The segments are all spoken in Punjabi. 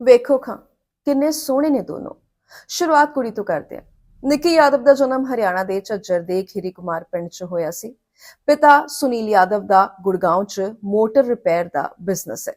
ਵੇਖੋ ਖਾਂ, ਕਿੰਨੇ ਸੋਹਣੇ ਨੇ ਦੋਨੋਂ। ਸ਼ੁਰੂਆਤ ਕੁੜੀ ਤੋਂ ਕਰਦੇ ਹਾਂ ਨਿੱਕੀ ਯਾਦਵ ਦਾ ਜਨਮ ਹਰਿਆਣਾ ਦੇ ਝੱਜਰ ਦੇ ਖੀਰੀ ਕੁਮਾਰ ਪਿੰਡ 'ਚ ਹੋਇਆ ਸੀ। ਪਿਤਾ ਸੁਨੀਲ ਯਾਦਵ ਦਾ ਗੁੜਗਾਉਂ 'ਚ ਮੋਟਰ ਰਿਪੇਅਰ ਦਾ ਬਿਜ਼ਨਸ ਹੈ।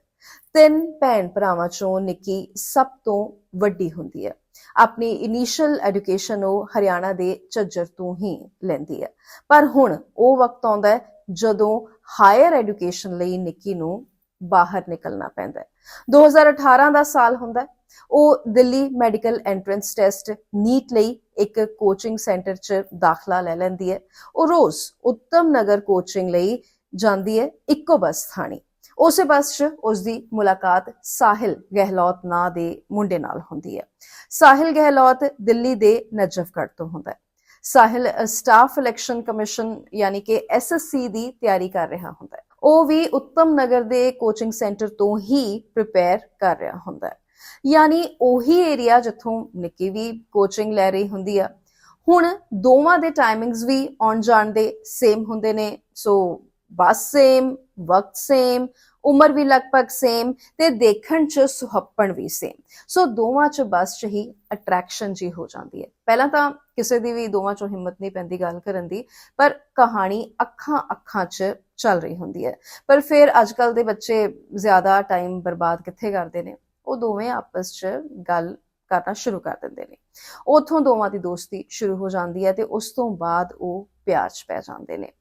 ਤਿੰਨ ਭੈਣ ਭਰਾਵਾਂ 'ਚੋਂ ਨਿੱਕੀ ਸਭ ਤੋਂ ਵੱਡੀ ਹੁੰਦੀ ਹੈ। ਆਪਣੀ ਇਨੀਸ਼ੀਅਲ ਐਜੂਕੇਸ਼ਨ ਉਹ ਹਰਿਆਣਾ ਦੇ ਝੱਜਰ ਤੋਂ ਹੀ ਲੈਂਦੀ ਹੈ। ਪਰ ਹੁਣ ਉਹ ਵਕਤ ਆਉਂਦਾ ਹੈ ਜਦੋਂ ਹਾਇਰ ਐਜੂਕੇਸ਼ਨ ਲਈ ਨਿੱਕੀ ਨੂੰ ਬਾਹਰ ਨਿਕਲਣਾ ਪੈਂਦਾ ਹੈ। 2018 ਦਾ ਸਾਲ ਹੁੰਦਾ ਹੈ। ਉਹ Delhi medical entrance test NEET ਲਈ ਇੱਕ ਕੋਚਿੰਗ ਸੈਂਟਰ 'ਚ ਦਾਖਲਾ ਲੈ ਲੈਂਦੀ ਹੈ। ਉਹ ਰੋਜ਼ ਉੱਤਮ ਨਗਰ ਕੋਚਿੰਗ ਲਈ ਜਾਂਦੀ ਹੈ ਇੱਕੋ ਬੱਸ ਥਾਣੀ। ਉਸੇ ਬੱਸ 'ਚ ਉਸ ਦੀ ਮੁਲਾਕਾਤ ਸਾਹਿਲ ਗਹਿਲੋਤ ਨਾਂ ਦੇ ਮੁੰਡੇ ਨਾਲ ਹੁੰਦੀ ਹੈ। ਸਾਹਿਲ ਗਹਿਲੋਤ ਦਿੱਲੀ ਦੇ ਨਜਫਗੜ੍ਹ ਤੋਂ ਹੁੰਦਾ ਹੈ। ਸਾਹਿਲ ਸਟਾਫ ਇਲੈਕਸ਼ਨ ਕਮਿਸ਼ਨ ਯਾਨੀ ਕਿ ਐਸਐਸਸੀ ਦੀ ਤਿਆਰੀ ਕਰ ਰਿਹਾ ਹੁੰਦਾ ਹੈ। ਉਹ ਵੀ ਉੱਤਮ ਨਗਰ ਦੇ ਕੋਚਿੰਗ ਸੈਂਟਰ ਤੋਂ ਹੀ ਪ੍ਰਿਪੇਅਰ ਕਰ ਰਿਹਾ ਹੁੰਦਾ ਹੈ। ਯਾਨੀ ਉਹੀ ਏਰੀਆ ਜਿੱਥੋਂ ਨਿੱਕੀ ਵੀ ਕੋਚਿੰਗ ਲੈ ਰਹੀ ਹੁੰਦੀ ਆ। ਹੁਣ ਦੋਵਾਂ ਦੇ ਟਾਈਮਿੰਗਸ ਵੀ ਆਉਣ ਜਾਣ ਦੇ ਸੇਮ ਹੁੰਦੇ ਨੇ। ਸੋ ਬੱਸ ਸੇਮ ਵਕਤ ਸੇਮ ਉਮਰ ਵੀ ਲਗਭਗ ਸੇਮ ਤੇ ਦੇਖਣ ਚ ਸੁਹੱਪਣ ਵੀ ਸੇਮ ਸੋ ਦੋਵਾਂ ਚ ਬਸ ਚ ਹੀ ਅਟਰੈਕਸ਼ਨ ਜੀ ਹੋ ਜਾਂਦੀ ਹੈ। ਪਹਿਲਾਂ ਤਾਂ ਕਿਸੇ ਦੀ ਵੀ ਦੋਵਾਂ ਚੋਂ ਹਿੰਮਤ ਨਹੀਂ ਪੈਂਦੀ ਗੱਲ ਕਰਨ ਦੀ, ਪਰ ਕਹਾਣੀ ਅੱਖਾਂ ਅੱਖਾਂ 'ਚ ਚੱਲ ਰਹੀ ਹੁੰਦੀ ਹੈ। ਪਰ ਫਿਰ ਅੱਜਕੱਲ ਦੇ ਬੱਚੇ ਜ਼ਿਆਦਾ ਟਾਈਮ ਬਰਬਾਦ ਕਿੱਥੇ ਕਰਦੇ ਨੇ? ਉਹ ਦੋਵੇਂ ਆਪਸ 'ਚ ਗੱਲ ਕਰਨਾ ਸ਼ੁਰੂ ਕਰ ਦਿੰਦੇ ਨੇ। ਉਥੋਂ ਦੋਵਾਂ ਦੀ ਦੋਸਤੀ ਸ਼ੁਰੂ ਹੋ ਜਾਂਦੀ ਹੈ ਤੇ ਉਸ ਤੋਂ ਬਾਅਦ ਉਹ ਪਿਆਰ 'ਚ ਪੈ ਜਾਂਦੇ ਨੇ।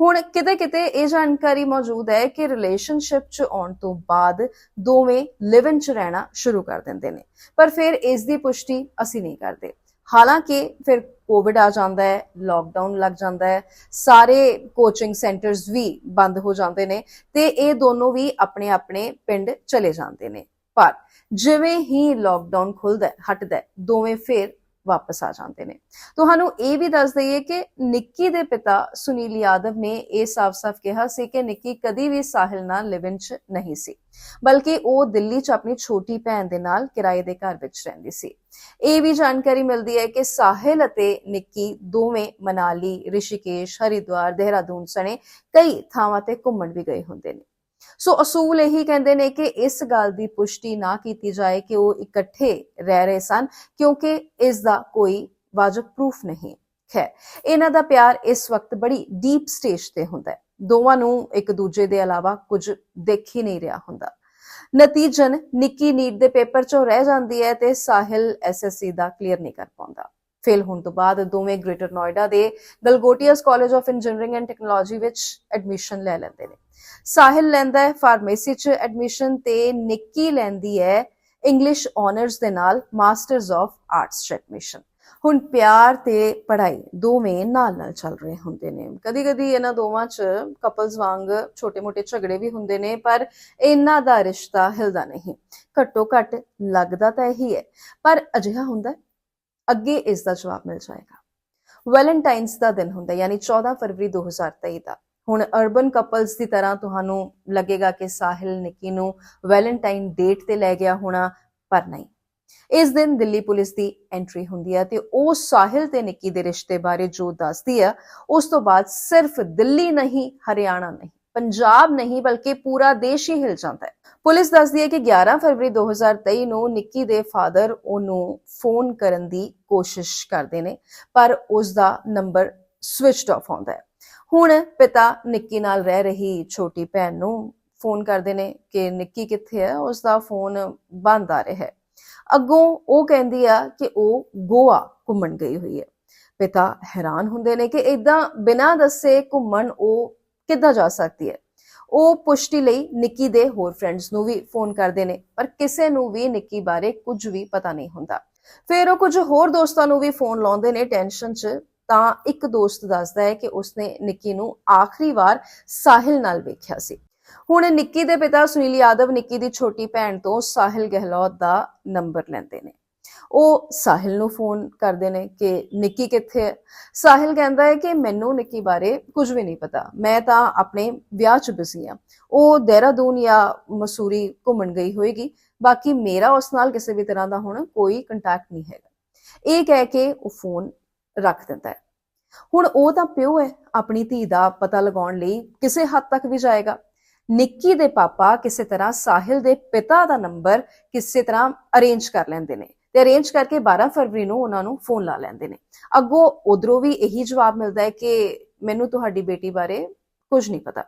ਹੁਣ ਕਿਤੇ ਕਿਤੇ ਇਹ ਜਾਣਕਾਰੀ ਮੌਜੂਦ ਹੈ ਕਿ ਰਿਲੇਸ਼ਨਸ਼ਿਪ 'ਚ ਆਉਣ ਤੋਂ ਬਾਅਦ ਦੋਵੇਂ ਲਿਵ ਇਨ 'ਚ ਰਹਿਣਾ ਸ਼ੁਰੂ ਕਰ ਦਿੰਦੇ ਨੇ। ਪਰ ਫਿਰ ਇਸ ਦੀ ਪੁਸ਼ਟੀ ਅਸੀਂ ਨਹੀਂ ਕਰਦੇ। ਹਾਲਾਂਕਿ ਫਿਰ ਕੋਵਿਡ ਆ ਜਾਂਦਾ ਹੈ ਲਾਕਡਾਊਨ ਲੱਗ ਜਾਂਦਾ ਹੈ, ਸਾਰੇ ਕੋਚਿੰਗ ਸੈਂਟਰਸ ਵੀ ਬੰਦ ਹੋ ਜਾਂਦੇ ਨੇ ਤੇ ਇਹ ਦੋਨੋਂ ਵੀ ਆਪਣੇ ਆਪਣੇ ਪਿੰਡ ਚਲੇ ਜਾਂਦੇ ਨੇ। ਪਰ ਜਿਵੇਂ ਹੀ ਲਾਕਡਾਊਨ ਖੁੱਲਦਾ ਹਟਦਾ ਦੋਵੇਂ ਫੇਰ ਵਾਪਸ ਆ ਜਾਂਦੇ ਨੇ। ਤੁਹਾਨੂੰ ਇਹ ਵੀ ਦੱਸ ਦਈਏ ਕਿ ਨਿੱਕੀ ਦੇ ਪਿਤਾ ਸੁਨੀਲ ਯਾਦਵ ਨੇ ਇਹ ਸਾਫ਼-ਸਾਫ਼ ਕਿਹਾ ਸੀ ਕਿ ਨਿੱਕੀ ਕਦੀ ਵੀ ਸਾਹਿਲ ਨਾਲ ਲਿਵ ਚ ਨਹੀਂ ਸੀ, ਬਲਕਿ ਉਹ ਦਿੱਲੀ 'ਚ ਆਪਣੀ ਛੋਟੀ ਭੈਣ ਦੇ ਨਾਲ ਕਿਰਾਏ ਦੇ ਘਰ ਵਿੱਚ ਰਹਿੰਦੀ ਸੀ। ਇਹ ਵੀ ਜਾਣਕਾਰੀ ਮਿਲਦੀ ਹੈ ਕਿ ਸਾਹਿਲ ਅਤੇ ਨਿੱਕੀ ਦੋਵੇਂ ਮਨਾਲੀ, ਰਿਸ਼ੀਕੇਸ਼, ਹਰਿਦੁਆਰ, ਦੇਹਰਾਦੂਨ ਸਣੇ ਕਈ ਥਾਵਾਂ ਤੇ ਘੁੰਮਣ ਵੀ ਗਏ ਹੁੰਦੇ ਨੇ। ਸੋ ਅਸੂਲ ਇਹੀ ਕਹਿੰਦੇ ਨੇ ਕਿ ਇਸ ਗੱਲ ਦੀ ਪੁਸ਼ਟੀ ਨਾ ਕੀਤੀ ਜਾਏ ਕਿ ਉਹ ਇਕੱਠੇ ਰਹਿ ਰਹੇ ਸਨ, ਕਿਉਂਕਿ ਇਸ ਦਾ ਕੋਈ ਵਾਜਬ ਪ੍ਰੂਫ ਨਹੀਂ। ਹੈ ਇਹਨਾਂ ਦਾ ਪਿਆਰ ਇਸ ਵਕਤ ਬੜੀ ਡੀਪ ਸਟੇਜ ਤੇ ਹੁੰਦਾ ਹੈ। ਦੋਵਾਂ ਨੂੰ ਇੱਕ ਦੂਜੇ ਦੇ ਇਲਾਵਾ ਕੁਝ ਦੇਖ ਹੀ ਨਹੀਂ ਰਿਹਾ ਹੁੰਦਾ। ਨਤੀਜਨ ਨਿੱਕੀ ਨੀਟ ਦੇ ਪੇਪਰ ਚੋਂ ਰਹਿ ਜਾਂਦੀ ਹੈ ਤੇ ਸਾਹਿਲ ਐਸਐਸਸੀ ਦਾ ਕਲੀਅਰ ਨਹੀਂ ਕਰ ਪਾਉਂਦਾ। ਫੇਲ ਹੋਣ ਤੋਂ ਬਾਅਦ ਦੋਵੇਂ ਗ੍ਰੇਟਰ ਨੋਇਡਾ ਦੇ Galgotias college of engineering and technology ਵਿੱਚ ਐਡਮਿਸ਼ਨ ਲੈ ਲੈਂਦੇ ਨੇ। ਸਾਹਿਲ ਲੈਂਦਾ ਹੈ ਫਾਰਮੇਸੀ 'ਚ ਐਡਮਿਸ਼ਨ ਤੇ ਨਿੱਕੀ ਲੈਂਦੀ ਹੈ ਇੰਗਲਿਸ਼ ਆਨਰਸ ਦੇ ਨਾਲ ਮਾਸਟਰਸ ਆਫ ਆਰਟਸ 'ਚ ਐਡਮਿਸ਼ਨ ਹੁਣ ਪਿਆਰ ਤੇ ਪੜ੍ਹਾਈ ਦੋਵੇਂ ਨਾਲ-ਨਾਲ ਚੱਲ ਰਹੇ ਹੁੰਦੇ ਨੇ। ਕਦੀ-ਕਦੀ ਇਹਨਾਂ ਦੋਵਾਂ 'ਚ ਕਪਲਸ ਵਾਂਗ ਛੋਟੇ-ਮੋਟੇ ਝਗੜੇ ਵੀ ਹੁੰਦੇ ਨੇ, ਪਰ ਇਹਨਾਂ ਦਾ ਰਿਸ਼ਤਾ ਹਿਲਦਾ ਨਹੀਂ। ਘੱਟੋ ਘੱਟ ਲੱਗਦਾ ਤਾਂ ਇਹੀ ਹੈ। ਪਰ ਅਜਿਹਾ ਹੁੰਦਾ ਅੱਗੇ ਇਸ ਦਾ ਜਵਾਬ ਮਿਲ ਜਾਏਗਾ। ਵੈਲੈਂਟਾਈਨਸ ਦਾ ਦਿਨ ਹੁੰਦਾ ਯਾਨੀ 14 ਫਰਵਰੀ 2023 ਦਾ। ਹੁਣ ਅਰਬਨ ਕਪਲਸ ਦੀ ਤਰ੍ਹਾਂ ਤੁਹਾਨੂੰ ਲੱਗੇਗਾ ਕਿ ਸਾਹਿਲ ਨਿੱਕੀ ਨੂੰ ਵੈਲੈਂਟਾਈਨ ਡੇਟ ਤੇ ਲੈ ਗਿਆ ਹੋਣਾ, ਪਰ ਨਹੀਂ। ਇਸ ਦਿਨ ਦਿੱਲੀ ਪੁਲਿਸ ਦੀ ਐਂਟਰੀ ਹੁੰਦੀ ਹੈ ਤੇ ਉਹ ਸਾਹਿਲ ਤੇ ਨਿੱਕੀ ਦੇ ਰਿਸ਼ਤੇ ਬਾਰੇ ਜੋ ਦੱਸਦੀ ਹੈ, ਉਸ ਤੋਂ ਬਾਅਦ ਸਿਰਫ ਦਿੱਲੀ ਨਹੀਂ, ਹਰਿਆਣਾ ਨਹੀਂ, ਪੰਜਾਬ ਨਹੀਂ, ਬਲਕਿ ਪੂਰਾ ਦੇਸ਼ ਹੀ ਹਿਲ ਜਾਂਦਾ ਹੈ। ਪੁਲਿਸ ਦੱਸਦੀ ਹੈ ਕਿ 11 ਫਰਵਰੀ 2023 ਨੂੰ ਨਿੱਕੀ ਦੇ ਫਾਦਰ ਉਹਨੂੰ ਫੋਨ ਕਰਨ ਦੀ ਕੋਸ਼ਿਸ਼ ਕਰਦੇ ਨੇ, ਪਰ ਉਸ ਦਾ ਨੰਬਰ ਸਵਿਚਡ ਆਫ ਆਉਂਦਾ ਹੈ। ਹੁਣ ਪਿਤਾ ਨਿੱਕੀ ਨਾਲ ਰਹਿ ਰਹੀ ਛੋਟੀ ਭੈਣ ਨੂੰ ਫੋਨ ਕਰਦੇ ਨੇ ਕਿ ਨਿੱਕੀ ਕਿੱਥੇ ਹੈ? ਉਸ ਦਾ ਫੋਨ ਬੰਦ ਆ ਰਿਹਾ ਹੈ। ਅੱਗੋਂ ਉਹ ਕਹਿੰਦੀ ਆ ਕਿ ਉਹ ਗੋਆ ਘੁੰਮਣ ਗਈ ਹੋਈ ਹੈ। ਪਿਤਾ ਹੈਰਾਨ ਹੁੰਦੇ ਨੇ ਕਿ ਇਦਾਂ ਬਿਨਾਂ ਦੱਸੇ ਘੁੰਮਣ ਉਹ ਕਿੱਦਾਂ ਜਾ ਸਕਦੀ ਹੈ? ਉਹ ਪੁਸ਼ਟੀ ਲਈ ਨਿੱਕੀ ਦੇ ਹੋਰ ਫਰੈਂਡਸ ਨੂੰ ਵੀ ਫੋਨ ਕਰਦੇ ਨੇ, ਪਰ ਕਿਸੇ ਨੂੰ ਵੀ ਨਿੱਕੀ ਬਾਰੇ ਕੁਝ ਵੀ ਪਤਾ ਨਹੀਂ ਹੁੰਦਾ। ਫਿਰ ਉਹ ਕੁਝ ਹੋਰ ਦੋਸਤਾਂ ਨੂੰ ਵੀ ਫੋਨ ਲਾਉਂਦੇ ਨੇ ਟੈਨਸ਼ਨ 'ਚ, ਤਾਂ ਇੱਕ ਦੋਸਤ ਦੱਸਦਾ ਹੈ ਕਿ ਉਸਨੇ ਨਿੱਕੀ ਨੂੰ ਆਖਰੀ ਵਾਰ ਸਾਹਿਲ ਨਾਲ ਵੇਖਿਆ ਸੀ। ਹੁਣ ਨਿੱਕੀ ਦੇ ਪਿਤਾ ਸੁਨੀਲ ਯਾਦਵ ਨਿੱਕੀ ਦੀ ਛੋਟੀ ਭੈਣ ਤੋਂ ਸਾਹਿਲ ਗਹਿਲੋਤ ਦਾ ਨੰਬਰ ਲੈਂਦੇ ਨੇ। ਉਹ ਸਾਹਿਲ ਨੂੰ ਫੋਨ ਕਰਦੇ ਨੇ ਕਿ ਨਿੱਕੀ ਕਿੱਥੇ ਹੈ? ਸਾਹਿਲ ਕਹਿੰਦਾ ਹੈ ਕਿ ਮੈਨੂੰ ਨਿੱਕੀ ਬਾਰੇ ਕੁਝ ਵੀ ਨਹੀਂ ਪਤਾ। ਮੈਂ ਤਾਂ ਆਪਣੇ ਵਿਆਹ 'ਚ ਬਿਜ਼ੀ ਹਾਂ। ਉਹ ਦੇਹਰਾਦੂਨ ਜਾਂ ਮਸੂਰੀ ਘੁੰਮਣ ਗਈ ਹੋਏਗੀ। ਬਾਕੀ ਮੇਰਾ ਉਸ ਨਾਲ ਕਿਸੇ ਵੀ ਤਰ੍ਹਾਂ ਦਾ ਹੁਣ ਕੋਈ ਕੰਟੈਕਟ ਨਹੀਂ ਹੈਗਾ। ਇਹ ਕਹਿ ਕੇ ਉਹ ਫੋਨ ਰੱਖ ਦਿੰਦਾ ਹੈ। ਹੁਣ ਉਹ ਤਾਂ ਪਿਓ ਹੈ। ਆਪਣੀ ਧੀ ਦਾ ਪਤਾ ਲਗਾਉਣ ਲਈ ਕਿਸੇ ਹੱਦ ਤੱਕ ਵੀ ਜਾਏਗਾ। ਨਿੱਕੀ ਦੇ ਪਾਪਾ ਕਿਸੇ ਤਰ੍ਹਾਂ ਸਾਹਿਲ ਦੇ ਪਿਤਾ ਦਾ ਨੰਬਰ ਕਿਸੇ ਤਰ੍ਹਾਂ ਅਰੇਂਜ ਕਰ ਲੈਂਦੇ ਨੇ। ਤੇ ਅਰੇਂਜ ਕਰਕੇ 12 ਫਰਵਰੀ ਨੂੰ ਉਹਨਾਂ ਨੂੰ ਫੋਨ ਲਾ ਲੈਂਦੇ ਨੇ। ਅੱਗੋਂ ਉਧਰੋਂ ਵੀ ਇਹੀ ਜਵਾਬ ਮਿਲਦਾ ਹੈ ਕਿ ਮੈਨੂੰ ਤੁਹਾਡੀ ਬੇਟੀ ਬਾਰੇ ਕੁਝ ਨਹੀਂ ਪਤਾ।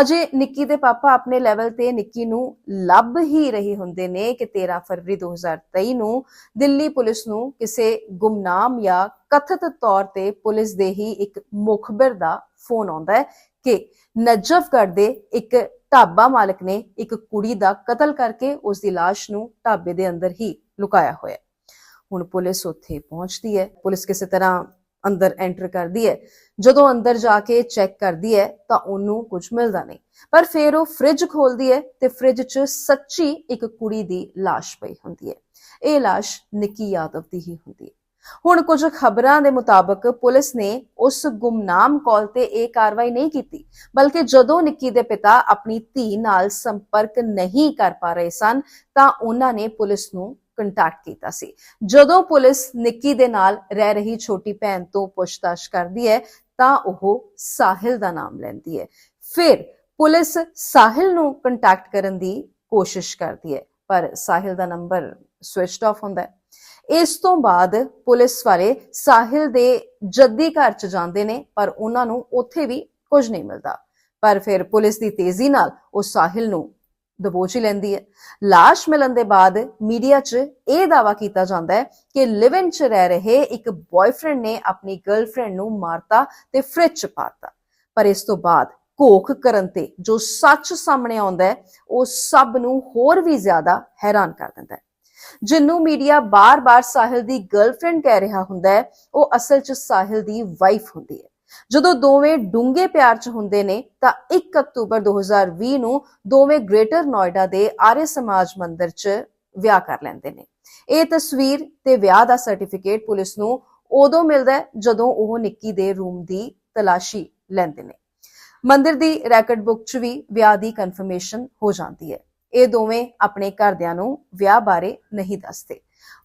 ਅਜੇ ਨਿੱਕੀ ਦੇ ਪਾਪਾ ਆਪਣੇ ਲੈਵਲ ਤੇ ਨਿੱਕੀ ਨੂੰ ਲੱਭ ਹੀ ਰਹੇ ਹੁੰਦੇ ਨੇ ਕਿ 13 ਫਰਵਰੀ 2023 ਨੂੰ ਦਿੱਲੀ ਪੁਲਿਸ ਨੂੰ ਕਿਸੇ ਗੁਮਨਾਮ ਜਾਂ ਕਥਿਤ ਤੌਰ ਤੇ ਪੁਲਿਸ ਦੇ ਹੀ ਇੱਕ ਮੁਖਬਰ ਦਾ ਫੋਨ ਆਉਂਦਾ ਹੈ ਕਿ ਨਜਫਗੜ੍ਹ ਦੇ ਇੱਕ ਢਾਬਾ ਮਾਲਕ ਨੇ ਇੱਕ ਕੁੜੀ ਦਾ ਕਤਲ ਕਰਕੇ ਉਸ ਦੀ ਲਾਸ਼ ਨੂੰ ਢਾਬੇ ਦੇ ਅੰਦਰ ਹੀ ਲੁਕਾਇਆ ਹੋਇਆ ਹੁਣ ਪੁਲਿਸ ਉੱਥੇ ਪਹੁੰਚਦੀ ਹੈ। ਪੁਲਿਸ ਕਿਸੇ ਤਰ੍ਹਾਂ ਅੰਦਰ ਐਂਟਰ ਕਰਦੀ ਹੈ। ਜਦੋਂ ਅੰਦਰ ਜਾ ਕੇ ਚੈੱਕ ਕਰਦੀ ਹੈ ਤਾਂ ਉਹਨੂੰ ਕੁਝ ਮਿਲਦਾ ਨਹੀਂ। ਪਰ ਫਿਰ ਉਹ ਫ੍ਰਿਜ ਖੋਲਦੀ ਹੈ ਤੇ ਫ੍ਰਿਜ 'ਚ ਸੱਚੀ ਇੱਕ ਕੁੜੀ ਦੀ ਲਾਸ਼ ਪਈ ਹੁੰਦੀ ਹੈ। ਇਹ ਲਾਸ਼ ਨਿੱਕੀ ਯਾਦਵ ਦੀ ਹੀ ਹੁੰਦੀ ਹੈ। ਹੁਣ ਕੁਝ ਖਬਰਾਂ ਦੇ ਮੁਤਾਬਕ ਪੁਲਿਸ ਨੇ ਉਸ ਗੁੰਮਨਾਮ ਕਾਲ ਤੇ ਇਹ ਕਾਰਵਾਈ ਨਹੀਂ ਕੀਤੀ, ਬਲਕਿ ਜਦੋਂ ਨਿੱਕੀ ਦੇ ਪਿਤਾ ਆਪਣੀ ਧੀ ਨਾਲ ਸੰਪਰਕ ਨਹੀਂ ਕਰ ਪਾ ਰਹੇ ਸਨ, ਤਾਂ ਉਹਨਾਂ ਨੇ ਪੁਲਿਸ ਨੂੰ ਕੰਟੈਕਟ ਕੀਤਾ ਸੀ। ਜਦੋਂ ਪੁਲਿਸ ਨਿੱਕੀ ਦੇ ਨਾਲ ਰਹਿ ਰਹੀ ਛੋਟੀ ਭੈਣ ਤੋਂ ਪੁੱਛਤਾਛ ਕਰਦੀ ਹੈ, ਤਾਂ ਉਹ ਸਾਹਿਲ ਦਾ ਨਾਮ ਲੈਂਦੀ ਹੈ। ਫਿਰ ਪੁਲਿਸ ਸਾਹਿਲ ਨੂੰ ਕੰਟੈਕਟ ਕਰਨ ਦੀ ਕੋਸ਼ਿਸ਼ ਕਰਦੀ ਹੈ, ਪਰ ਸਾਹਿਲ ਦਾ ਨੰਬਰ ਸਵਿਚਡ ਆਫ ਹੁੰਦਾ ਹੈ। ਇਸ ਤੋਂ ਬਾਅਦ ਪੁਲਿਸ ਵਾਲੇ ਸਾਹਿਲ ਦੇ ਜੱਦੀ ਘਰ ਚ ਜਾਂਦੇ ਨੇ, ਪਰ ਉਹਨਾਂ ਨੂੰ ਉੱਥੇ ਵੀ ਕੁਝ ਨਹੀਂ ਮਿਲਦਾ। ਪਰ ਫਿਰ ਪੁਲਿਸ ਦੀ ਤੇਜ਼ੀ ਨਾਲ ਉਹ ਸਾਹਿਲ ਨੂੰ ਦਬੋਚ ਹੀ ਲੈਂਦੀ ਹੈ। ਲਾਸ਼ ਮਿਲਣ ਦੇ ਬਾਅਦ ਮੀਡੀਆ 'ਚ ਇਹ ਦਾਵਾ ਕੀਤਾ ਜਾਂਦਾ ਹੈ ਕਿ ਲਿਵ ਇਨ 'ਚ ਰਹਿ ਰਹੇ ਇੱਕ ਬॉयਫ੍ਰੈਂਡ ਨੇ ਆਪਣੀ ਗਰਲਫ੍ਰੈਂਡ ਨੂੰ ਮਾਰਤਾ ਤੇ ਫ੍ਰਿਜ 'ਚ ਪਾਤਾ। ਪਰ ਇਸ ਤੋਂ ਬਾਅਦ ਘੋਖ ਕਰਨ ਤੇ ਜੋ ਸੱਚ ਸਾਹਮਣੇ ਆਉਂਦਾ ਹੈ, ਉਹ ਸਭ ਨੂੰ ਹੋਰ ਵੀ ਜ਼ਿਆਦਾ ਹੈਰਾਨ ਕਰ ਦਿੰਦਾ ਹੈ। ਜਿੰਨੂੰ ਮੀਡੀਆ ਬਾਰ-ਬਾਰ ਸਾਹਿਲ ਦੀ ਗਰਲਫ੍ਰੈਂਡ ਕਹਿ ਰਿਹਾ ਹੁੰਦਾ ਹੈ, ਉਹ ਅਸਲ 'ਚ ਸਾਹਿਲ ਦੀ ਵਾਈਫ ਹੁੰਦੀ ਹੈ। ਜਦੋਂ ਦੋਵੇਂ ਡੂੰਘੇ ਪਿਆਰ 'ਚ ਹੁੰਦੇ ਨੇ, ਤਾਂ 1 ਅਕਤੂਬਰ 2020 ਨੂੰ ਦੋਵੇਂ ਗ੍ਰੇਟਰ ਨੋਇਡਾ ਦੇ ਆਰਯ ਸਮਾਜ ਮੰਦਿਰ 'ਚ ਵਿਆਹ ਕਰ ਲੈਂਦੇ ਨੇ। ਇਹ ਤਸਵੀਰ ਤੇ ਵਿਆਹ ਦਾ ਸਰਟੀਫਿਕੇਟ ਪੁਲਿਸ ਨੂੰ ਉਦੋਂ ਮਿਲਦਾ ਜਦੋਂ ਉਹ ਨਿੱਕੀ ਦੇ ਰੂਮ ਦੀ ਤਲਾਸ਼ੀ ਲੈਂਦੇ ਨੇ। ਮੰਦਿਰ ਦੀ ਰੈਕਡ ਬੁੱਕ 'ਚ ਵੀ ਵਿਆਹ ਦੀ ਕਨਫਰਮੇਸ਼ਨ ਹੋ ਜਾਂਦੀ ਹੈ। ਇਹ ਦੋਵੇਂ ਆਪਣੇ ਘਰਦਿਆਂ ਨੂੰ ਵਿਆਹ ਬਾਰੇ ਨਹੀਂ ਦੱਸਦੇ।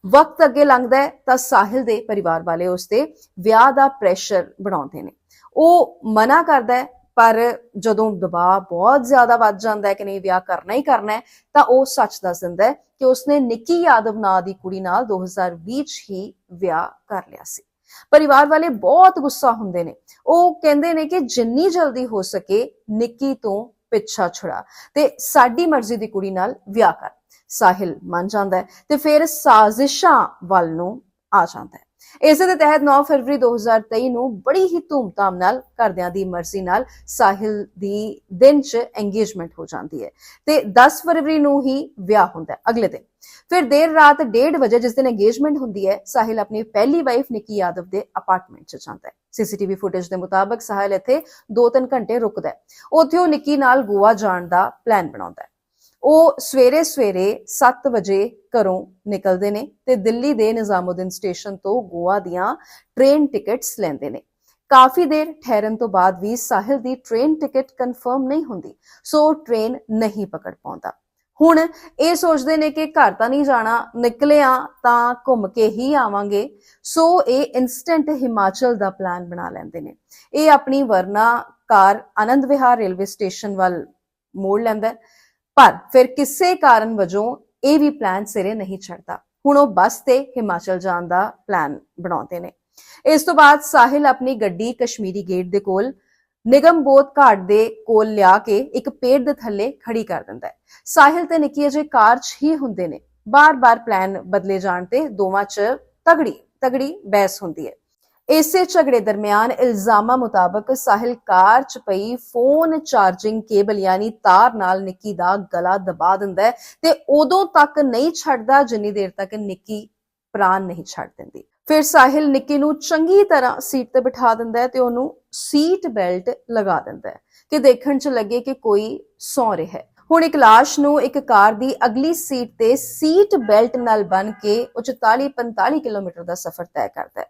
ਵਕਤ ਅੱਗੇ ਲੰਘਦਾ ਹੈ ਤਾਂ ਸਾਹਿਲ ਦੇ ਪਰਿਵਾਰ ਵਾਲੇ ਉਸ ਤੇ ਵਿਆਹ ਦਾ ਪ੍ਰੈਸ਼ਰ ਬਣਾਉਂਦੇ ਨੇ। ਉਹ ਮਨਾ ਕਰਦਾ ਹੈ, ਪਰ ਜਦੋਂ ਦਬਾਅ ਬਹੁਤ ਜ਼ਿਆਦਾ ਵੱਧ ਜਾਂਦਾ ਹੈ ਕਿ ਨਹੀਂ, ਵਿਆਹ ਕਰਨਾ ਹੀ ਕਰਨਾ ਹੈ, ਤਾਂ ਉਹ ਸੱਚ ਦੱਸ ਦਿੰਦਾ ਹੈ ਕਿ ਉਸਨੇ ਨਿੱਕੀ ਯਾਦਵ ਨਾਂ ਦੀ ਕੁੜੀ ਨਾਲ 2020 ਚ ਹੀ ਵਿਆਹ ਕਰ ਲਿਆ ਸੀ। ਪਰਿਵਾਰ ਵਾਲੇ ਬਹੁਤ ਗੁੱਸਾ ਹੁੰਦੇ ਨੇ। ਉਹ ਕਹਿੰਦੇ ਨੇ ਕਿ ਜਿੰਨੀ ਜਲਦੀ ਹੋ ਸਕੇ ਨਿੱਕੀ ਤੋਂ ਪਿੱਛਾ ਛੁੜਾ। ਤੇ ਸਾਡੀ ਮਰਜ਼ੀ ਦੀ ਕੁੜੀ ਨਾਲ ਵਿਆਹ ਕਰ। ਸਾਹਿਲ ਮੰਨ ਜਾਂਦਾ ਹੈ ਤੇ ਫਿਰ ਸਾਜ਼ਿਸ਼ਾਂ ਵੱਲ ਨੂੰ ਆ ਜਾਂਦਾ ਹੈ। ਇਸੇ ਦੇ ਤਹਿਤ 9 ਫਰਵਰੀ 2023 ਨੂੰ ਬੜੀ ਹੀ ਧੂਮਧਾਮ ਨਾਲ ਘਰਦਿਆਂ ਦੀ ਮਰਜ਼ੀ ਨਾਲ ਸਾਹਿਲ ਦੀ ਦਿਨ 'ਚ ਇੰਗੇਜਮੈਂਟ ਹੋ ਜਾਂਦੀ ਹੈ ਤੇ 10 ਫਰਵਰੀ ਨੂੰ ਹੀ ਵਿਆਹ ਹੁੰਦਾ ਹੈ ਅਗਲੇ ਦਿਨ। ਫਿਰ ਦੇਰ ਰਾਤ 1:30 ਵਜੇ ਜਿਸ ਦਿਨ ਇੰਗੇਜਮੈਂਟ ਹੁੰਦੀ ਹੈ, ਸਾਹਿਲ ਆਪਣੀ ਪਹਿਲੀ ਵਾਈਫ ਨਿੱਕੀ ਯਾਦਵ ਦੇ ਅਪਾਰਟਮੈਂਟ 'ਚ ਜਾਂਦਾ ਹੈ। ਸੀਸੀਟੀਵੀ ਫੁਟੇਜ ਦੇ ਮੁਤਾਬਕ ਸਾਹਿਲ ਇੱਥੇ 2-3 ਘੰਟੇ ਰੁਕਦਾ ਹੈ। ਉੱਥੇ ਉਹ ਨਿੱਕੀ ਨਾਲ ਗੋਆ ਜਾਣ ਦਾ ਪਲਾਨ ਬਣਾਉਂਦਾ ਹੈ। ਉਹ ਸਵੇਰੇ ਸਵੇਰੇ 7 ਵਜੇ ਘਰੋਂ ਨਿਕਲਦੇ ਨੇ ਤੇ ਦਿੱਲੀ ਦੇ ਨਿਜ਼ਾਮੁਦੀਨ ਸਟੇਸ਼ਨ ਤੋਂ ਗੋਆ ਦੀਆਂ ਟ੍ਰੇਨ ਟਿਕਟਸ ਲੈਂਦੇ ਨੇ। ਕਾਫੀ ਦੇਰ ਠਹਿਰਨ ਤੋਂ ਬਾਅਦ ਵੀ ਸਾਹਿਲ ਦੀ ਟ੍ਰੇਨ ਟਿਕਟ ਕਨਫਰਮ ਨਹੀਂ ਹੁੰਦੀ, ਸੋ ਉਹ ਟ੍ਰੇਨ ਨਹੀਂ ਪਕੜ ਪਾਉਂਦਾ। ਹੁਣ ਇਹ ਸੋਚਦੇ ਨੇ ਕਿ ਘਰ ਤਾਂ ਨਹੀਂ ਜਾਣਾ ਨਿਕਲਿਆ ਤਾਂ ਘੁੰਮ ਕੇ ਹੀ ਆਵਾਂਗੇ, ਸੋ ਇਹ ਇਨਸਟੈਂਟ ਹਿਮਾਚਲ ਦਾ ਪਲਾਨ ਬਣਾ ਲੈਂਦੇ ਨੇ। ਇਹ ਆਪਣੀ ਵਰਨਾ ਕਾਰ ਆਨੰਦ ਵਿਹਾਰ ਰੇਲਵੇ ਸਟੇਸ਼ਨ ਵੱਲ ਮੋੜ ਲੈਂਦਾ ਪਰ ਫਿਰ ਕਿਸੇ ਕਾਰਨ ਵਜੋਂ ਇਹ ਵੀ ਪਲਾਨ ਸਿਰੇ ਨਹੀਂ ਚੜਦਾ ਹੁਣ ਉਹ ਬੱਸ ਤੇ ਹਿਮਾਚਲ ਜਾਣ ਦਾ ਪਲਾਨ ਬਣਾਉਂਦੇ ਨੇ। ਇਸ ਤੋਂ ਬਾਅਦ ਸਾਹਿਲ ਆਪਣੀ ਗੱਡੀ ਕਸ਼ਮੀਰੀ ਗੇਟ ਦੇ ਕੋਲ, ਨਿਗਮ ਬੋਧ ਘਾਟ ਦੇ ਕੋਲ ਲਿਆ ਕੇ ਇੱਕ ਪੇੜ ਦੇ ਥੱਲੇ ਖੜੀ ਕਰ ਦਿੰਦਾ ਹੈ। ਸਾਹਿਲ ਤੇ ਨਿੱਕੀ ਅਜੇ ਕਾਰ 'ਚ ਹੀ ਹੁੰਦੇ ਨੇ। ਬਾਰ-ਬਾਰ ਪਲਾਨ ਬਦਲੇ ਜਾਣ ਤੇ ਦੋਵਾਂ 'ਚ ਤਗੜੀ ਤਗੜੀ ਬਹਿਸ ਹੁੰਦੀ ਹੈ। ਇਸੇ ਝਗੜੇ ਦਰਮਿਆਨ ਇਲਜ਼ਾਮਾਂ ਮੁਤਾਬਕ ਸਾਹਿਲ ਕਾਰ 'ਚ ਪਈ ਫੋਨ ਚਾਰਜਿੰਗ ਕੇਬਲ ਯਾਨੀ ਤਾਰ ਨਾਲ ਨਿੱਕੀ ਦਾ ਗਲਾ ਦਬਾ ਦਿੰਦਾ ਹੈ ਤੇ ਉਦੋਂ ਤੱਕ ਨਹੀਂ ਛੱਡਦਾ, ਜਿੰਨੀ ਦੇਰ ਤੱਕ ਨਿੱਕੀ ਪ੍ਰਾਣ ਨਹੀਂ ਛੱਡ ਦਿੰਦੀ। ਫਿਰ ਸਾਹਿਲ ਨਿੱਕੀ ਨੂੰ ਚੰਗੀ ਤਰ੍ਹਾਂ ਸੀਟ ਤੇ ਬਿਠਾ ਦਿੰਦਾ ਹੈ ਤੇ ਉਹਨੂੰ ਸੀਟ ਬੈਲਟ ਲਗਾ ਦਿੰਦਾ ਹੈ ਕਿ ਦੇਖਣ 'ਚ ਲੱਗੇ ਕਿ ਕੋਈ ਸੌ ਰਿਹਾ ਹੈ। ਹੁਣ ਇੱਕ ਲਾਸ਼ ਨੂੰ ਇੱਕ ਕਾਰ ਦੀ ਅਗਲੀ ਸੀਟ ਤੇ ਸੀਟ ਬੈਲਟ ਨਾਲ ਬੰਨ ਕੇ ਉਹ 44-45 ਕਿਲੋਮੀਟਰ ਦਾ ਸਫ਼ਰ ਤੈਅ ਕਰਦਾ ਹੈ।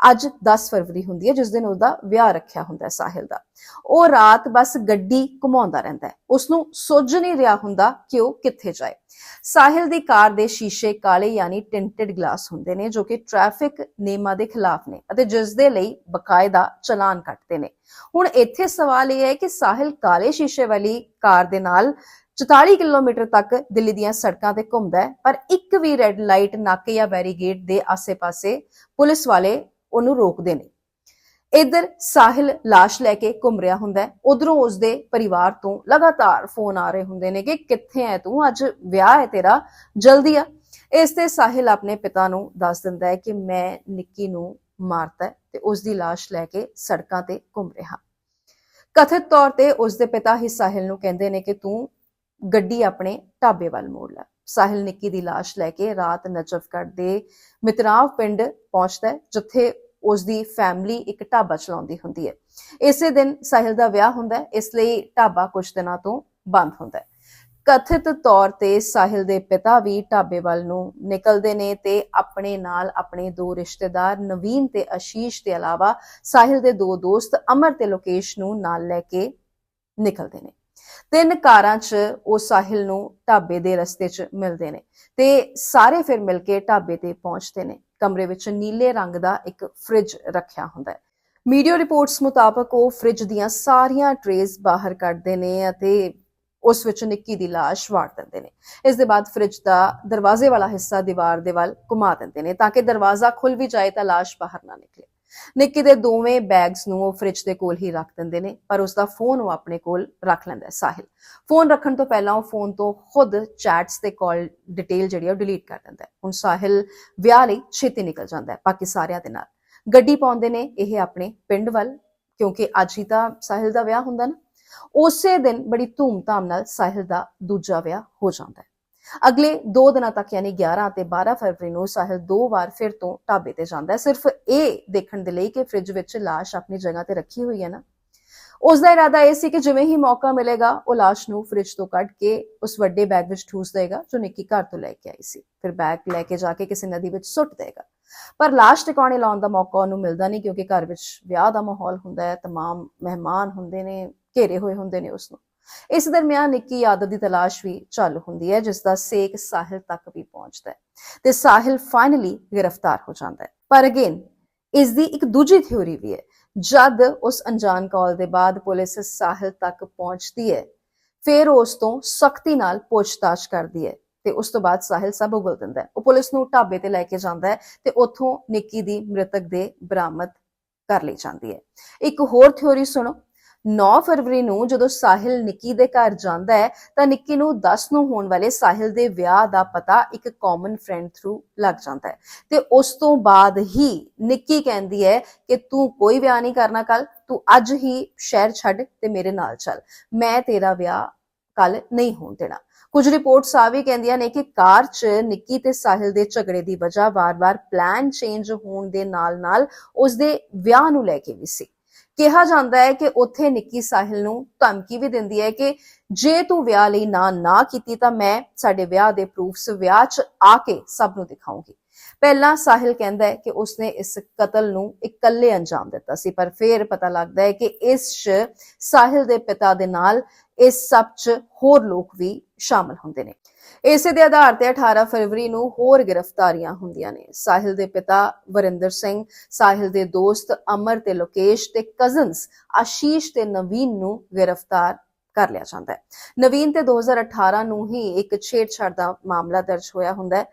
ਅੱਜ 10 ਫਰਵਰੀ ਹੁੰਦੀ ਹੈ, ਜਿਸ ਦਿਨ ਉਹਦਾ ਵਿਆਹ ਰੱਖਿਆ ਹੁੰਦਾ ਸਾਹਿਲ ਦਾ। ਉਹ ਰਾਤ ਬਸ ਗੱਡੀ ਘੁਮਾਉਂਦਾ ਰਹਿੰਦਾ ਹੈ। ਉਸ ਨੂੰ ਸੁੱਝ ਨਹੀਂ ਰਿਹਾ ਹੁੰਦਾ ਕਿ ਉਹ ਕਿੱਥੇ ਜਾਏ। ਸਾਹਿਲ ਦੀ ਕਾਰ ਦੇ ਸ਼ੀਸ਼ੇ ਕਾਲੇ ਯਾਨੀ ਟਿੰਟਡ ਗਲਾਸ ਹੁੰਦੇ ਨੇ, ਜੋ ਕਿ ਟ੍ਰੈਫਿਕ ਨਿਯਮਾਂ ਦੇ ਖਿਲਾਫ ਨੇ ਅਤੇ ਜਿਸ ਦੇ ਲਈ ਬਕਾਇਦਾ ਚਲਾਨ ਕੱਟਦੇ ਨੇ। ਹੁਣ ਇੱਥੇ ਸਵਾਲ ਇਹ ਹੈ ਕਿ ਸਾਹਿਲ ਕਾਲੇ ਸ਼ੀਸ਼ੇ ਵਾਲੀ ਕਾਰ ਦੇ ਨਾਲ 44 ਕਿਲੋਮੀਟਰ ਤੱਕ ਦਿੱਲੀ ਦੀਆਂ ਸੜਕਾਂ ਤੇ ਘੁੰਮਦਾ ਹੈ, ਪਰ ਇੱਕ ਵੀ ਰੈੱਡ ਲਾਈਟ ਨਾਕੇ ਜਾਂ ਬੈਰੀਗੇਡ ਦੇ ਆਸੇ-ਪਾਸੇ ਪੁਲਿਸ ਵਾਲੇ ਉਹਨੂੰ ਰੋਕਦੇ ਨੇ। ਇਧਰ ਸਾਹਿਲ ਲਾਸ਼ ਲੈ ਕੇ ਘੁੰਮ ਰਿਹਾ ਹੁੰਦਾ ਹੈ। ਉਧਰੋਂ ਉਸਦੇ ਪਰਿਵਾਰ ਤੋਂ ਲਗਾਤਾਰ ਫੋਨ ਆ ਰਹੇ ਹੁੰਦੇ ਨੇ ਕਿ ਕਿੱਥੇ ਹੈ ਤੂੰ? ਅੱਜ ਵਿਆਹ ਹੈ ਤੇਰਾ। ਜਲਦੀ ਆ। ਇਸ ਤੇ ਸਾਹਿਲ ਆਪਣੇ ਪਿਤਾ ਨੂੰ ਦੱਸ ਦਿੰਦਾ ਹੈ ਕਿ ਮੈਂ ਨਿੱਕੀ ਨੂੰ ਮਾਰਤਾ ਤੇ ਉਸ ਦੀ ਲਾਸ਼ ਲੈ ਕੇ ਸੜਕਾਂ ਤੇ ਘੁੰਮ ਰਿਹਾ। ਕਥਿਤ ਤੌਰ ਤੇ ਉਸ ਦੇ ਪਿਤਾ ਹੀ ਸਾਹਿਲ ਨੂੰ ਕਹਿੰਦੇ ਨੇ ਕਿ ਤੂੰ ਗੱਡੀ ਆਪਣੇ ਢਾਬੇ ਵੱਲ ਮੋੜ ਲੈ। ਸਾਹਿਲ ਨਿੱਕੀ ਦੀ ਲਾਸ਼ ਲੈ ਕੇ ਰਾਤ ਨਜਫਗੜ੍ਹ ਦੇ ਮਿਤਰਾਵ ਪਿੰਡ ਪਹੁੰਚਦਾ ਹੈ, ਜਿੱਥੇ ਉਸ ਦੀ ਫੈਮਿਲੀ ਇੱਕ ਢਾਬਾ ਚਲਾਉਂਦੀ ਹੁੰਦੀ ਹੈ। ਇਸੇ ਦਿਨ ਸਾਹਿਲ ਦਾ ਵਿਆਹ ਹੁੰਦਾ ਹੈ, ਇਸ ਲਈ ਢਾਬਾ ਕੁਝ ਦਿਨਾਂ ਤੋਂ ਬੰਦ ਹੁੰਦਾ ਹੈ। ਕਥਿਤ ਤੌਰ ਤੇ ਸਾਹਿਲ ਦੇ ਪਿਤਾ ਵੀ ਢਾਬੇ ਵੱਲ ਨੂੰ ਨਿਕਲਦੇ ਨੇ ਤੇ ਆਪਣੇ ਨਾਲ ਆਪਣੇ ਦੋ ਰਿਸ਼ਤੇਦਾਰ ਨਵੀਨ ਤੇ ਆਸ਼ੀਸ਼ ਦੇ ਇਲਾਵਾ ਸਾਹਿਲ ਦੇ ਦੋ ਦੋਸਤ ਅਮਰ ਤੇ ਲੋਕੇਸ਼ ਨੂੰ ਨਾਲ ਲੈ ਕੇ ਨਿਕਲਦੇ ਨੇ। ਤਿੰਨ ਕਾਰਾਂ 'ਚ ਉਹ ਸਾਹਿਲ ਨੂੰ ਢਾਬੇ ਦੇ ਰਸਤੇ 'ਚ ਮਿਲਦੇ ਨੇ ਤੇ ਸਾਰੇ ਫਿਰ ਮਿਲ ਕੇ ਢਾਬੇ ਤੇ ਪਹੁੰਚਦੇ ਨੇ। ਕਮਰੇ ਵਿੱਚ ਨੀਲੇ ਰੰਗ ਦਾ ਇੱਕ ਫ੍ਰਿਜ ਰੱਖਿਆ ਹੁੰਦਾ ਹੈ। ਮੀਡੀਆ ਰਿਪੋਰਟਸ ਮੁਤਾਬਕ ਉਹ ਫ੍ਰਿਜ ਦੀਆਂ ਸਾਰੀਆਂ ਟਰੇਜ਼ ਬਾਹਰ ਕੱਢਦੇ ਨੇ ਅਤੇ ਉਸ ਵਿੱਚ ਨਿੱਕੀ ਦੀ ਲਾਸ਼ ਵਾੜ ਦਿੰਦੇ ਨੇ। ਇਸ ਦੇ ਬਾਅਦ ਫ੍ਰਿਜ ਦਾ ਦਰਵਾਜ਼ੇ ਵਾਲਾ ਹਿੱਸਾ ਦੀਵਾਰ ਦੇ ਵੱਲ ਘੁਮਾ ਦਿੰਦੇ ਨੇ ਤਾਂ ਕਿ ਦਰਵਾਜ਼ਾ ਖੁੱਲ ਵੀ ਜਾਏ ਤਾਂ ਲਾਸ਼ ਬਾਹਰ ਨਾ ਨਿਕਲੇ। ਨਿੱਕੀ ਦੇ ਦੋਵੇਂ ਬੈਗਸ ਨੂੰ ਉਹ ਫ੍ਰਿਜ ਦੇ ਕੋਲ ਹੀ ਰੱਖ ਦਿੰਦੇ ਨੇ, ਪਰ ਉਸ ਦਾ ਫੋਨ ਉਹ ਆਪਣੇ ਕੋਲ ਰੱਖ ਲੈਂਦਾ ਹੈ, ਸਾਹਿਲ। ਫੋਨ ਰੱਖਣ ਤੋਂ ਪਹਿਲਾਂ ਉਹ ਫੋਨ ਤੋਂ ਖੁਦ ਚੈਟਸ ਤੇ ਕਾਲ ਡਿਟੇਲ ਜਿਹੜੀ ਉਹ ਡਿਲੀਟ ਕਰ ਦਿੰਦਾ ਹੈ। ਹੁਣ ਸਾਹਿਲ ਵਿਆਹ ਲਈ ਛੇਤੀ ਨਿਕਲ ਜਾਂਦਾ ਹੈ, ਬਾਕੀ ਸਾਰਿਆਂ ਦੇ ਨਾਲ। ਗੱਡੀ ਪਾਉਂਦੇ ਨੇ ਇਹ ਆਪਣੇ ਪਿੰਡ ਵੱਲ, ਕਿਉਂਕਿ ਅੱਜ ਹੀ ਤਾਂ ਸਾਹਿਲ ਦਾ ਵਿਆਹ ਹੁੰਦਾ ਨਾ। ਉਸੇ ਦਿਨ ਬੜੀ ਧੂਮਧਾਮ ਨਾਲ ਸਾਹਿਲ ਦਾ ਦੂਜਾ ਵਿਆਹ ਹੋ ਜਾਂਦਾ ਹੈ ਅਗਲੇ 2 ਦਿਨਾਂ ਤੱਕ ਯਾਨੀ 11 ਤੇ 12 ਫਰਵਰੀ ਨੂੰ ਸਾਹਿਲ ਦੋ ਵਾਰ ਫਿਰ ਤੋਂ ਢਾਬੇ ਤੇ ਜਾਂਦਾ ਹੈ ਸਿਰਫ ਇਹ ਦੇਖਣ ਦੇ ਲਈ ਕਿ ਫ੍ਰਿਜ ਵਿੱਚ ਲਾਸ਼ ਆਪਣੀ ਜਗ੍ਹਾ ਤੇ ਰੱਖੀ ਹੋਈ ਹੈ ਨਾ ਉਸ ਦਾ ਇਰਾਦਾ ਇਹ ਸੀ ਕਿ ਜਿਵੇਂ ਹੀ ਮੌਕਾ ਮਿਲੇਗਾ ਉਹ ਲਾਸ਼ ਨੂੰ ਫ੍ਰਿਜ ਤੋਂ ਕੱਢ ਕੇ ਉਸ ਵੱਡੇ ਬੈਗ ਵਿੱਚ ਠੂਸ ਦੇਗਾ ਜੋ ਨਿੱਕੀ ਘਰ ਤੋਂ ਲੈ ਕੇ ਆਈ ਸੀ ਫਿਰ ਬੈਗ ਲੈ ਕੇ ਜਾ ਕੇ ਕਿਸੇ ਨਦੀ ਵਿੱਚ ਸੁੱਟ ਦੇਗਾ ਪਰ ਲਾਸ਼ ਟਿਕਾਣੇ ਲਾਉਣ ਦਾ ਮੌਕਾ ਉਹਨੂੰ ਮਿਲਦਾ ਨਹੀਂ ਕਿਉਂਕਿ ਘਰ ਵਿੱਚ ਵਿਆਹ ਦਾ ਮਾਹੌਲ ਹੁੰਦਾ ਹੈ तमाम ਮਹਿਮਾਨ ਹੁੰਦੇ ਨੇ ਘੇਰੇ ਹੋਏ ਹੁੰਦੇ ਨੇ ਉਸ ਨੂੰ ਇਸ ਦਰਮਿਆਨ ਨਿੱਕੀ ਯਾਦਵ ਦੀ ਤਲਾਸ਼ ਵੀ ਚਾਲੂ ਹੁੰਦੀ ਹੈ ਜਿਸ ਦਾ ਸੇਕ ਸਾਹਿਲ ਤੱਕ ਵੀ ਪਹੁੰਚਦਾ ਹੈ ਤੇ ਸਾਹਿਲ ਫਾਈਨਲੀ ਗ੍ਰਿਫਤਾਰ ਹੋ ਜਾਂਦਾ ਹੈ। ਪਰ ਅਗੇਨ ਇਸ ਦੀ ਇੱਕ ਦੂਜੀ ਥਿਉਰੀ ਵੀ ਹੈ। ਜਦ ਉਸ ਅਣਜਾਣ ਕਾਲ ਦੇ ਬਾਅਦ ਪੁਲਿਸ ਸਾਹਿਲ ਤੱਕ ਪਹੁੰਚਦੀ ਹੈ, ਫਿਰ ਉਸ ਤੋਂ ਸਖਤੀ ਨਾਲ ਪੁੱਛਤਾਛ ਕਰਦੀ ਹੈ ਤੇ ਉਸ ਤੋਂ ਬਾਅਦ ਸਾਹਿਲ ਸਭ ਉਗਲ ਦਿੰਦਾ ਹੈ। ਉਹ ਪੁਲਿਸ ਨੂੰ ਢਾਬੇ ਤੇ ਲੈ ਕੇ ਜਾਂਦਾ ਹੈ ਤੇ ਉੱਥੋਂ ਨਿੱਕੀ ਦੀ ਮ੍ਰਿਤਕ ਦੇ ਬਰਾਮਦ ਕਰ ਲਈ ਜਾਂਦੀ ਹੈ। ਇੱਕ ਹੋਰ ਥਿਉਰੀ ਸੁਣੋ। 9 ਫਰਵਰੀ ਨੂੰ ਜਦੋਂ ਸਾਹਿਲ ਨਿੱਕੀ ਦੇ ਘਰ ਜਾਂਦਾ ਹੈ, ਤਾਂ ਨਿੱਕੀ ਨੂੰ 10 ਨੂੰ ਹੋਣ ਵਾਲੇ ਸਾਹਿਲ ਦੇ ਵਿਆਹ ਦਾ ਪਤਾ ਇੱਕ ਕਾਮਨ ਫਰੈਂਡ ਥਰੂ ਲੱਗ ਜਾਂਦਾ ਹੈ। ਤੇ ਉਸ ਤੋਂ ਬਾਅਦ ਹੀ ਨਿੱਕੀ ਕਹਿੰਦੀ ਹੈ ਕਿ ਤੂੰ ਕੋਈ ਵਿਆਹ ਨਹੀਂ ਕਰਨਾ ਕੱਲ, ਤੂੰ ਅੱਜ ਹੀ ਸ਼ਹਿਰ ਛੱਡ ਤੇ ਮੇਰੇ ਨਾਲ ਚੱਲ। ਮੈਂ ਤੇਰਾ ਵਿਆਹ ਕੱਲ ਨਹੀਂ ਹੋਣ ਦੇਣਾ। ਕੁਝ ਰਿਪੋਰਟਸ ਆ ਵੀ ਕਹਿੰਦੀਆਂ ਨੇ ਕਿ ਕਾਰ 'ਚ ਨਿੱਕੀ ਤੇ ਸਾਹਿਲ ਦੇ ਝਗੜੇ ਦੀ ਵਜ੍ਹਾ ਵਾਰ-ਵਾਰ ਪਲਾਨ ਚੇਂਜ ਹੋਣ ਦੇ ਨਾਲ-ਨਾਲ ਉਸ ਦੇ ਵਿਆਹ ਨੂੰ ਲੈ ਕੇ ਵੀ ਸੀ। ਕਿਹਾ ਜਾਂਦਾ ਹੈ ਕਿ ਉੱਥੇ ਨਿੱਕੀ ਸਾਹਿਲ ਨੂੰ ਧਮਕੀ ਵੀ ਦਿੰਦੀ ਹੈ ਕਿ ਜੇ ਤੂੰ ਵਿਆਹ ਲਈ ਨਾ ਨਾ ਕੀਤੀ ਤਾਂ ਮੈਂ ਸਾਡੇ ਵਿਆਹ ਦੇ ਪ੍ਰੂਫਸ ਵਿਆਹ 'ਚ ਆ ਕੇ ਸਭ ਨੂੰ ਦਿਖਾਉਂਗੀ। ਪਹਿਲਾਂ ਸਾਹਿਲ ਕਹਿੰਦਾ ਹੈ ਕਿ ਉਸਨੇ ਇਸ ਕਤਲ ਨੂੰ ਇਕੱਲੇ ਅੰਜਾਮ ਦਿੱਤਾ ਸੀ, ਪਰ ਫਿਰ ਪਤਾ ਲੱਗਦਾ ਹੈ ਕਿ ਇਸ 'ਚ ਸਾਹਿਲ ਦੇ ਪਿਤਾ ਦੇ ਨਾਲ ਇਸ ਸਭ 'ਚ ਹੋਰ ਲੋਕ ਵੀ ਸ਼ਾਮਲ ਹੁੰਦੇ ਨੇ। ਇਸੇ ਦੇ ਆਧਾਰ ਤੇ 18 ਫਰਵਰੀ ਨੂੰ ਹੋਰ ਗ੍ਰਿਫਤਾਰੀਆਂ ਹੁੰਦੀਆਂ ਨੇ। ਸਾਹਿਲ ਦੇ ਪਿਤਾ ਵਰਿੰਦਰ ਸਿੰਘ, ਸਾਹਿਲ ਦੇ ਦੋਸਤ ਅਮਰ ਤੇ ਲੋਕੇਸ਼ ਤੇ ਕਜ਼ਨਸ ਆਸ਼ੀਸ਼ ਤੇ ਨਵੀਨ ਨੂੰ ਗ੍ਰਿਫਤਾਰ ਕਰ ਲਿਆ ਜਾਂਦਾ ਹੈ। ਨਵੀਨ ਤੇ 2018 ਨੂੰ ਹੀ ਇੱਕ ਛੇੜਛਾੜ ਦਾ ਮਾਮਲਾ ਦਰਜ ਹੋਇਆ ਹੁੰਦਾ ਹੈ।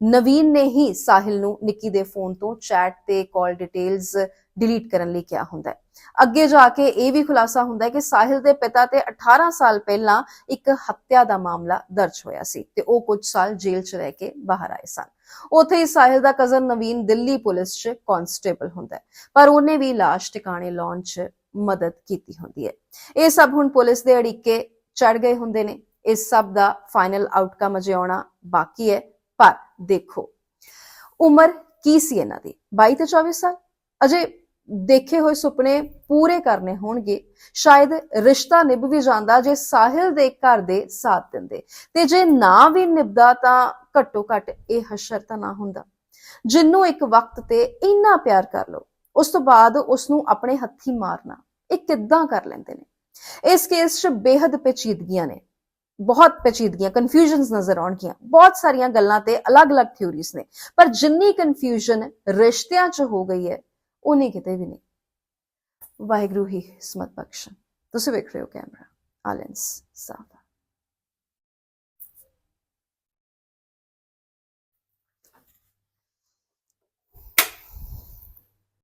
ਨਵੀਨ ਨੇ ਹੀ ਸਾਹਿਲ ਨੂੰ ਨਿੱਕੀ ਦੇ ਫੋਨ ਤੋਂ ਚੈਟ ਤੇ ਕਾਲ ਡਿਟੇਲਸ ਡਿਲੀਟ ਕਰਨ ਲਈ ਕਿਹਾ ਹੁੰਦਾ ਹੈ। ਅੱਗੇ ਜਾ ਕੇ ਇਹ ਵੀ ਖੁਲਾਸਾ ਹੁੰਦਾ ਹੈ ਕਿ ਸਾਹਿਲ ਦੇ ਪਿਤਾ ਤੇ 18 ਸਾਲ ਪਹਿਲਾਂ ਇੱਕ ਹੱਤਿਆ ਦਾ ਮਾਮਲਾ ਦਰਜ ਹੋਇਆ ਸੀ ਤੇ ਉਹ ਕੁਝ ਸਾਲ ਜੇਲ੍ਹ 'ਚ ਰਹਿ ਕੇ ਬਾਹਰ ਆਏ ਸਨ। ਉੱਥੇ ਹੀ ਸਾਹਿਲ ਦਾ ਕਜ਼ਨ ਨਵੀਨ ਦਿੱਲੀ ਪੁਲਿਸ 'ਚ ਕਾਂਸਟੇਬਲ ਹੁੰਦਾ ਹੈ, ਪਰ ਉਹਨੇ ਵੀ ਲਾਸ਼ ਟਿਕਾਣੇ ਲਾਉਣ 'ਚ ਮਦਦ ਕੀਤੀ ਹੁੰਦੀ ਹੈ। ਇਹ ਸਭ ਹੁਣ ਪੁਲਿਸ ਦੇ ਅੜਿੱਕੇ ਚੜ ਗਏ ਹੁੰਦੇ ਨੇ। ਇਸ ਸਭ ਦਾ ਫਾਈਨਲ ਆਊਟਕਮ ਅਜੇ ਆਉਣਾ ਬਾਕੀ ਹੈ। ਪਰ ਦੇਖੋ, ਉਮਰ ਕੀ ਸੀ ਇਹਨਾਂ ਦੀ? 22 ਤੇ 24 ਸਾਲ? ਅਜੇ ਦੇਖੇ ਹੋਏ ਸੁਪਨੇ ਪੂਰੇ ਕਰਨੇ ਹੋਣਗੇ। ਸ਼ਾਇਦ ਰਿਸ਼ਤਾ ਨਿਭ ਵੀ ਜਾਂਦਾ ਜੇ ਸਾਹਿਲ ਦੇ ਘਰ ਦੇ ਸਾਥ ਦਿੰਦੇ। ਤੇ ਜੇ ਨਾ ਵੀ ਨਿਭਦਾ ਤਾਂ ਘੱਟੋ ਘੱਟ ਇਹ ਹਸ਼ਰ ਤਾਂ ਨਾ ਹੁੰਦਾ। ਜਿੰਨੂੰ ਇੱਕ ਵਕਤ ਤੇ ਇੰਨਾ ਪਿਆਰ ਕਰ ਲਓ, ਉਸ ਤੋਂ ਬਾਅਦ ਉਸ ਨੂੰ ਆਪਣੇ ਹੱਥੀ ਮਾਰਨਾ, ਇਹ ਕਿੱਦਾਂ ਕਰ ਲੈਂਦੇ ਨੇ? ਇਸ ਕੇਸ 'ਚ ਬੇਹੱਦ ਪੇਚੀਦਗੀਆਂ ਨੇ। ਬਹੁਤ ਪੇਚੀਦਗੀਆਂ ਕਨਫਿਊਜ਼ਨਸ ਨਜ਼ਰ ਆਉਣਗੀਆਂ ਬਹੁਤ ਸਾਰੀਆਂ ਗੱਲਾਂ ਤੇ ਅਲੱਗ-ਅਲੱਗ ਥਿਊਰੀਜ਼ ਨੇ ਪਰ ਜਿੰਨੀ ਕਨਫਿਊਜ਼ਨ ਰਿਸ਼ਤਿਆਂ 'ਚ ਹੋ ਗਈ ਹੈ ਉਨੀ ਕਿਤੇ ਵੀ ਨਹੀਂ ਵਾਹਿਗੁਰੂ ਹੀ ਸਮਤ ਬਖਸ਼ਣ ਤੁਸੀਂ ਵੇਖ ਰਹੇ ਹੋ ਕੈਮਰਾ ਆਲੈਂਸ ਸਾਫ਼